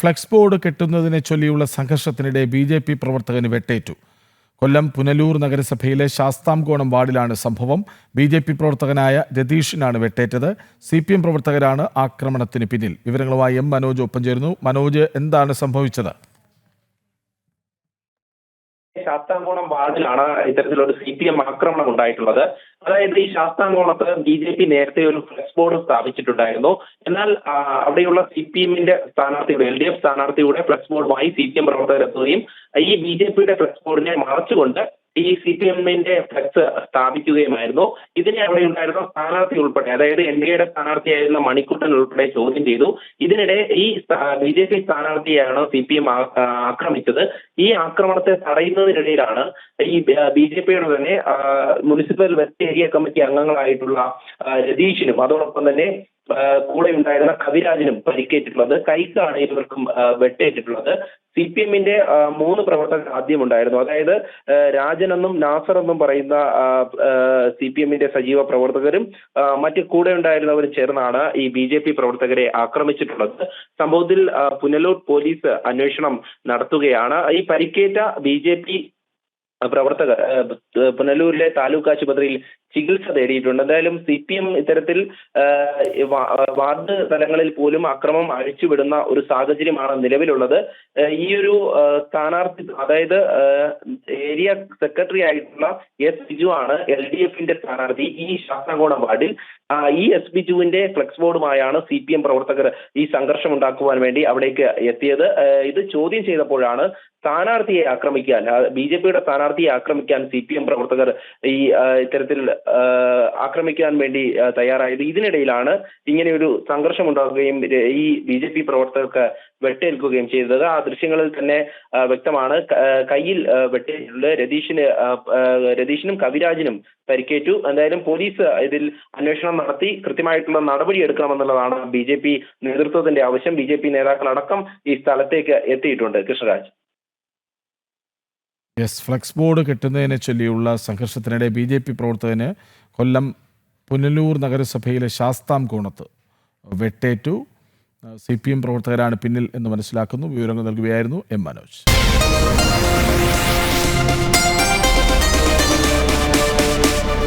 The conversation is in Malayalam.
ഫ്ലെക്സ് ബോർഡ് കെട്ടുന്നതിനെ ചൊല്ലിയുള്ള സംഘർഷത്തിനിടെ ബി ജെ പി പ്രവർത്തകന് വെട്ടേറ്റു. കൊല്ലം പുനലൂർ നഗരസഭയിലെ ശാസ്താംകോണം വാർഡിലാണ് സംഭവം. ബി ജെ പി പ്രവർത്തകനായ രതീഷിനാണ് വെട്ടേറ്റത്. സി പി എം പ്രവർത്തകരാണ് ആക്രമണത്തിന് പിന്നിൽ. വിവരങ്ങളുമായി എം മനോജ് ഒപ്പം ചേരുന്നു. മനോജ് എന്താണ് സംഭവിച്ചത്? ശാസ്താംകോണം വാർഡിലാണ് ഇത്തരത്തിലൊരു സി പി എം ആക്രമണം ഉണ്ടായിട്ടുള്ളത്. അതായത് ഈ ശാസ്താംകോണത്ത് ബി ജെ പി നേരത്തെ ഒരു ഫ്ലെക്സ് ബോർഡ് സ്ഥാപിച്ചിട്ടുണ്ടായിരുന്നു. എന്നാൽ അവിടെയുള്ള സി പി എമ്മിന്റെ സ്ഥാനാർത്ഥിയുടെ എൽ ഡി എഫ് സ്ഥാനാർത്ഥിയുടെ ഫ്ലെക്സ് ബോർഡുമായി സി പി എം പ്രവർത്തകർ എത്തുകയും ഈ ബി ജെ പിയുടെ ഫ്ലെക്സ് ബോർഡിനെ മറച്ചുകൊണ്ട് ഈ സി പി എമ്മിന്റെ ഫ്ലക്സ് സ്ഥാപിക്കുകയുമായിരുന്നു. ഇതിനെ അവിടെ ഉണ്ടായിരുന്ന സ്ഥാനാർത്ഥി ഉൾപ്പെടെ അതായത് എൻ ഡി എയുടെ സ്ഥാനാർത്ഥിയായിരുന്ന മണിക്കുട്ടൻ ഉൾപ്പെടെ ചോദ്യം ചെയ്തു. ഇതിനിടെ ഈ ബി ജെ പി സ്ഥാനാർത്ഥിയാണ് സി പി എം ആക്രമിച്ചത്. ഈ ആക്രമണത്തെ തടയുന്നതിനിടയിലാണ് ഈ ബി ജെ പിയുടെ തന്നെ മുനിസിപ്പൽ വെസ്റ്റ് ഏരിയ കമ്മിറ്റി അംഗങ്ങളായിട്ടുള്ള രതീഷിനും അതോടൊപ്പം തന്നെ കൂടെ ഉണ്ടായിരുന്ന കവിരാജിനും പരിക്കേറ്റിട്ടുള്ളത് കൈക്കാണ് ഇവർക്കും വെട്ടേറ്റിട്ടുള്ളത്. സി പി എമ്മിന്റെ മൂന്ന് പ്രവർത്തകർ ആദ്യം ഉണ്ടായിരുന്നു അതായത് രാജനെന്നും നാസർ എന്നും പറയുന്ന സി പി എമ്മിന്റെ സജീവ പ്രവർത്തകരും മറ്റ് കൂടെ ഉണ്ടായിരുന്നവരും ചേർന്നാണ് ഈ ബി ജെ പി പ്രവർത്തകരെ ആക്രമിച്ചിട്ടുള്ളത്. സംഭവത്തിൽ പുനലൂർ പോലീസ് അന്വേഷണം നടത്തുകയാണ്. ഈ പരിക്കേറ്റ ബി ജെ പി പ്രവർത്തകർ പുനലൂരിലെ താലൂക്ക് ആശുപത്രിയിൽ ചികിത്സ തേടിയിട്ടുണ്ട്. എന്തായാലും സി പി എം ഇത്തരത്തിൽ വാർഡ് തലങ്ങളിൽ പോലും അക്രമം അഴിച്ചുവിടുന്ന ഒരു സാഹചര്യമാണ് നിലവിലുള്ളത്. ഈ ഒരു സ്ഥാനാർത്ഥി അതായത് ഏരിയ സെക്രട്ടറി ആയിട്ടുള്ള എസ് ബിജു ആണ് എൽ ഡി എഫിന്റെ സ്ഥാനാർത്ഥി ഈ ശാസ്താംകോണം വാർഡിൽ. ഈ എസ് ബിജുവിന്റെ ഫ്ലെക്സ് ബോർഡുമായാണ് സി പി എം പ്രവർത്തകർ ഈ സംഘർഷം ഉണ്ടാക്കുവാൻ വേണ്ടി അവിടേക്ക് എത്തിയത്. ഇത് ചോദ്യം ചെയ്തപ്പോഴാണ് സ്ഥാനാർത്ഥിയെ ആക്രമിക്കാൻ ബി ജെ പിയുടെ സ്ഥാനാർത്ഥിയെ ആക്രമിക്കാൻ സി പി എം പ്രവർത്തകർ ഈ ഇത്തരത്തിൽ ആക്രമിക്കാൻ വേണ്ടി തയ്യാറായത് ഇതിനിടയിലാണ് ഇങ്ങനെയൊരു സംഘർഷം ഉണ്ടാകുകയും ഈ ബി ജെ പി പ്രവർത്തകർക്ക് വെട്ടേൽക്കുകയും ചെയ്തത്. ആ ദൃശ്യങ്ങളിൽ തന്നെ വ്യക്തമാണ് കയ്യിൽ വെട്ടേറ്റിട്ടുണ്ട് രതീഷിന് രതീഷിനും കവിരാജിനും പരിക്കേറ്റു. എന്തായാലും പോലീസ് ഇതിൽ അന്വേഷണം നടത്തി കൃത്യമായിട്ടുള്ള നടപടി എടുക്കണമെന്നുള്ളതാണ് ബി ജെ പി നേതൃത്വത്തിന്റെ ആവശ്യം. ബി ജെ പി നേതാക്കളടക്കം ഈ സ്ഥലത്തേക്ക് എത്തിയിട്ടുണ്ട്. കൃഷ്ണരാജ്. യെസ് ഫ്ലെക്സ് ബോർഡ് കെട്ടുന്നതിനെ ചൊല്ലിയുള്ള സംഘർഷത്തിനിടെ ബി ജെ പി പ്രവർത്തകന് കൊല്ലം പുനലൂർ നഗരസഭയിലെ ശാസ്താം കോണത്ത് വെട്ടേറ്റു. സി പി എം പ്രവർത്തകരാണ് പിന്നിൽ എന്ന് മനസ്സിലാക്കുന്നു. വിവരങ്ങൾ നൽകുകയായിരുന്നു എം മനോജ്.